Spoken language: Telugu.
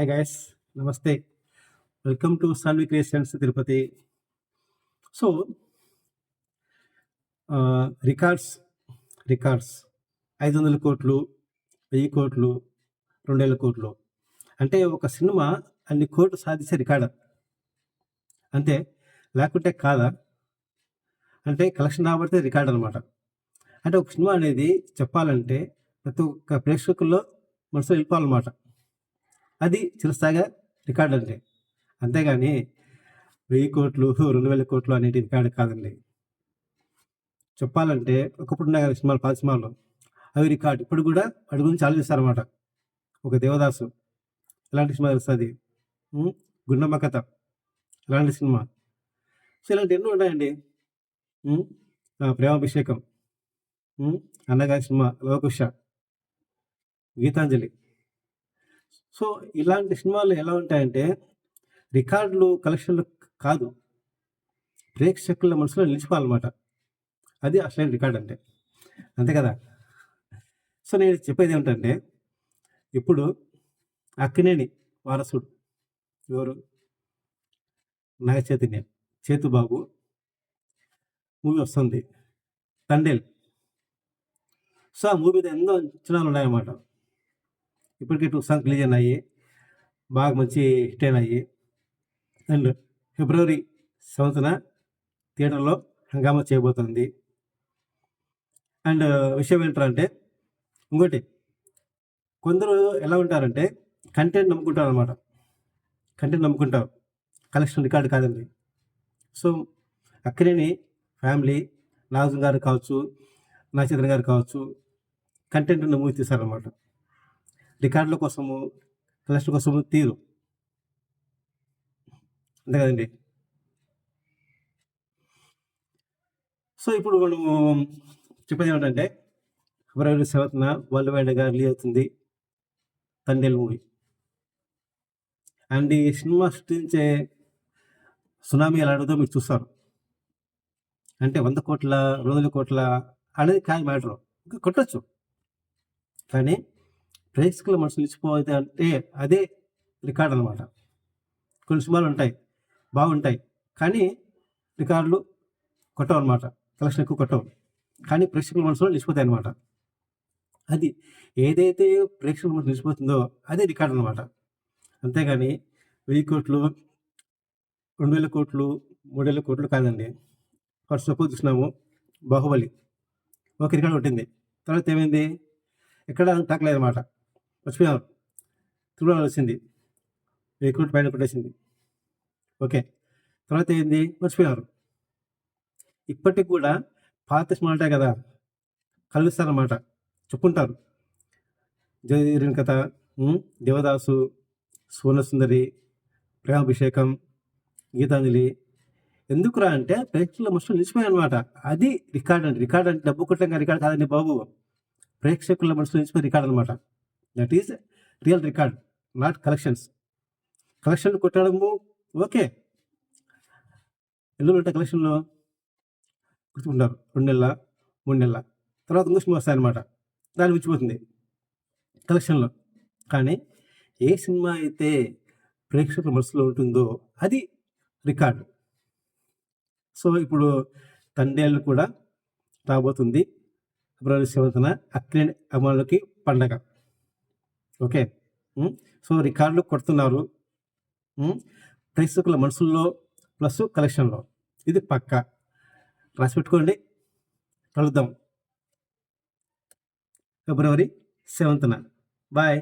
హాయ్ గాయస్ నమస్తే. Welcome to Sanvi creations Tirupati so records records ఐదు వందల కోట్లు వెయ్యి కోట్లు రెండు వేల కోట్లు. అంటే ఒక సినిమా అన్ని కోట్లు సాధించే రికార్డ్ అంతే లేకుంటే కాదా? అంటే కలెక్షన్ రాబడితే రికార్డ్ అనమాట అంటే ఒక సినిమా అనేది చెప్పాలంటే ప్రతి ఒక్క ప్రేక్షకుల్లో మనసులో వెళ్ళిపోవాలన్నమాట అది చిరస్థాయిగా రికార్డు అంటే అంతేగాని వెయ్యి కోట్లు రెండు వేల కోట్లు అనేది రికార్డు కాదండి. చెప్పాలంటే ఒకప్పుడు ఉన్నాయి కదా సినిమాలు పాత సినిమాలు అవి రికార్డు. ఇప్పుడు కూడా వాటి గురించి ఆలోచిస్తారన్నమాట. ఒక దేవదాసు ఎలాంటి సినిమా తెలుస్తుంది గుండమ్మ కథ ఎలాంటి సినిమా? సో ఇలాంటి ఎన్నో ఉన్నాయండి. ప్రేమాభిషేకం అన్నగారి సినిమా లోకుష గీతాంజలి. సో ఇలాంటి సినిమాలు ఎలా ఉంటాయంటే రికార్డులు కలెక్షన్లు కాదు. ప్రేక్షకుల మనసులో నిలిచిపోవాలన్నమాట. అది అసలైన రికార్డ్ అంటే. అంతే కదా? సో నేను చెప్పేది ఏమిటంటే ఇప్పుడు అక్కినేని వారసుడు ఎవరు? నాగ చైతన్య చేతుబాబు మూవీ వస్తుంది. తండేల్. సో ఆ మూవీ మీద ఎన్నో అంచనాలు ఉన్నాయన్నమాట. ఇప్పటికే టూ సాంగ్స్ రిలీజ్ అయినాయి బాగా మంచి హిట్ అయినాయి. అండ్ ఫిబ్రవరి సెవెంత్న థియేటర్లో హంగామా చేయబోతుంది. అండ్ విషయం ఏంటంటే ఇంకోటి కొందరు ఎలా ఉంటారంటే కంటెంట్ నమ్ముకుంటారు అనమాట కంటెంట్ నమ్ముకుంటారు. కలెక్షన్ రికార్డు కాదండి. సో అక్కడేని ఫ్యామిలీ నాగజన్ గారు కావచ్చు నాగచంద్ర గారు కావచ్చు కంటెంట్ మూవీ తీశారనమాట రికార్డుల కోసము కలెక్షన్ కోసము తీరు. అంతే కదండి? సో ఇప్పుడు మనము చెప్పేది ఏమిటంటే ఫిబ్రవరి సెవెంత్న వరల్డ్ వైడ్గా రిలీజ్ అవుతుంది తండేల్ మూవీ. అండ్ ఈ సినిమా సృష్టించే సునామీ ఎలా అడుగుతో మీరు చూస్తారు. అంటే వంద కోట్ల రెండు వందల కోట్ల అనేది కాదు మ్యాటర్. ఇంకా కొట్టచ్చు. కానీ ప్రేక్షకుల మనసు నిలిచిపోతే అంటే అదే రికార్డ్ అనమాట కొన్ని సినిమాలు ఉంటాయి బాగుంటాయి కానీ రికార్డులు కొట్టవు అనమాట కలెక్షన్ ఎక్కువ కొట్టవు. కానీ ప్రేక్షకుల మనసులో నిలిచిపోతాయి అనమాట అది ఏదైతే ప్రేక్షకుల మనసు నిలిచిపోతుందో అదే రికార్డ్ అనమాట అంతేగాని వెయ్యి కోట్లు రెండు వేల కోట్లు మూడు వేల కోట్లు కాదండి. ఫస్ట్ సపోజ్ చూసినాము బాహుబలి. ఒక రికార్డు కొట్టింది. తర్వాత ఏమైంది? ఎక్కడ తాకలేదు అనమాట మర్చిపోయారు తిరుమల వచ్చింది వెయ్యి పైన కొట్టేసింది. ఓకే. తర్వాత ఏంది? మర్చిపోయారు. ఇప్పటికి కూడా పాత మాటే కదా. కలుస్తారన్నమాట. చెప్పుకుంటారు జయదీరిన్ కథ దేవదాసు సువర్ణసుందరి ప్రేమాభిషేకం గీతాంజలి. ఎందుకురా అంటే ప్రేక్షకుల మనుషులు నిలిచిపోయాయి అనమాట అది రికార్డ్ అంటే రికార్డ్ అంటే డబ్బు కొట్టంగా రికార్డ్ కాదండి బాబు. ప్రేక్షకుల మనుషులు నిలిచిపోయి రికార్డ్ అనమాట that is real record not collections collection కొట్టడము okay ఎందులో ఉంటాయి కలెక్షన్లో గుర్తుకుంటారు. రెండు నెలల మూడు నెలల. తర్వాత ఇంకో సినిమా వస్తాయన్నమాట. దాని మించిపోతుంది. కలెక్షన్లో కానీ ఏ సినిమా అయితే ప్రేక్షకుల మనసులో ఉంటుందో అది రికార్డు సో ఇప్పుడు తండేళ్ళు కూడా రాబోతుంది. ఫిబ్రవరి సెవెంత్న అక్కినేని అమలుకి పండగ. ఓకే. సో రికార్డులు కొడుతున్నారు. ప్రేక్షకుల మనసుల్లో ప్లస్ కలెక్షన్లో. ఇది పక్క. రాసి పెట్టుకోండి. కలుద్దాం. ఫిబ్రవరి సెవెంత్న. బాయ్.